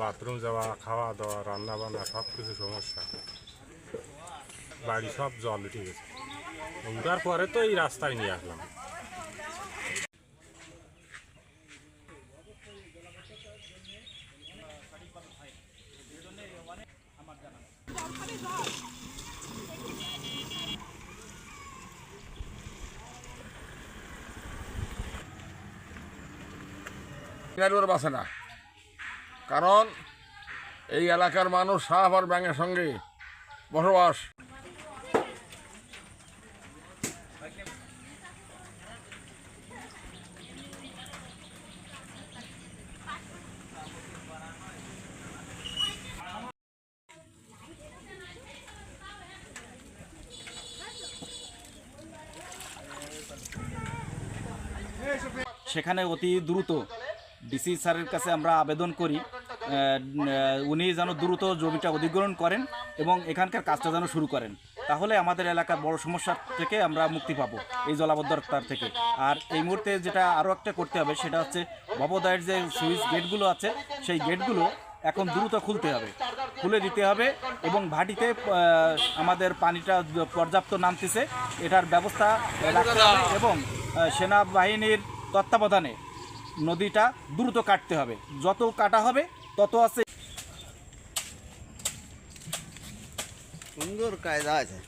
Bathroom যাওয়া, খাওয়া দাওয়া, রান্না বান্না, সব কিছু সমস্যা। বাড়ি সব জল উঠে গেছে। উঠার পরে তো এই রাস্তায় নিয়ে আসলাম। গাড়িওয়ালা বাসে না। কারণ এই এলাকার মানুষ সাপ আর ব্যাঙের সঙ্গে বসবাস। সেখানে অতি দ্রুত ডিসি স্যারের কাছে আমরা আবেদন করি উনি যেন দ্রুত জমিটা অধিগ্রহণ করেন এবং এখানকার কাজটা যেন শুরু করেন। তাহলে আমাদের এলাকার বড় সমস্যার থেকে আমরা মুক্তি পাবো এই জলাবদ্ধতার থেকে। আর এই মুহূর্তে যেটা আরও একটা করতে হবে, সেটা হচ্ছে ভবদায়ের যে সুইচ গেটগুলো আছে, সেই গেটগুলো এখন দ্রুত খুলতে হবে। খুলে দিতে হবে এবং ভাটিতে আমাদের পানিটা পর্যাপ্ত নামতেছে। এটার ব্যবস্থা রাখতে হবে এবং সেনাবাহিনীর তত্ত্বাবধানে নদীটা দ্রুত কাটতে হবে। যত কাটা হবে তত আছে। সুন্দর কায়দা আছে।